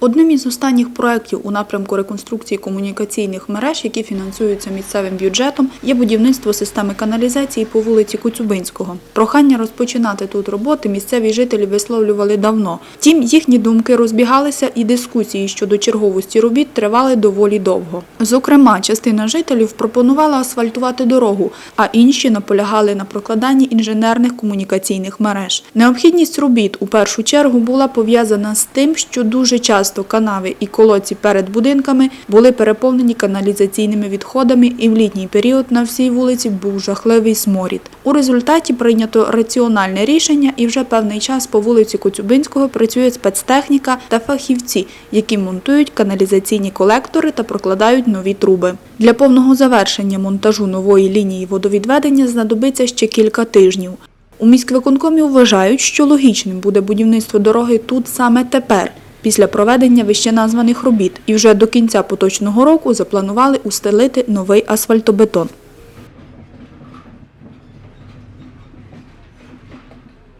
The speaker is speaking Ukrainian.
Одним із останніх проєктів у напрямку реконструкції комунікаційних мереж, які фінансуються місцевим бюджетом, є будівництво системи каналізації по вулиці Коцюбинського. Прохання розпочинати тут роботи місцеві жителі висловлювали давно. Втім, їхні думки розбігалися, і дискусії щодо черговості робіт тривали доволі довго. Зокрема, частина жителів пропонувала асфальтувати дорогу, а інші наполягали на прокладанні інженерних комунікаційних мереж. Необхідність робіт у першу чергу була пов'язана з тим, що дуже часто канави і колодці перед будинками були переповнені каналізаційними відходами, і в літній період на всій вулиці був жахливий сморід. У результаті прийнято раціональне рішення, і вже певний час по вулиці Коцюбинського працює спецтехніка та фахівці, які монтують каналізаційні колектори та прокладають нові труби. Для повного завершення монтажу нової лінії водовідведення знадобиться ще кілька тижнів. У міськвиконкомі вважають, що логічним буде будівництво дороги тут саме тепер, після проведення вищеназваних робіт, і вже до кінця поточного року запланували устелити новий асфальтобетон.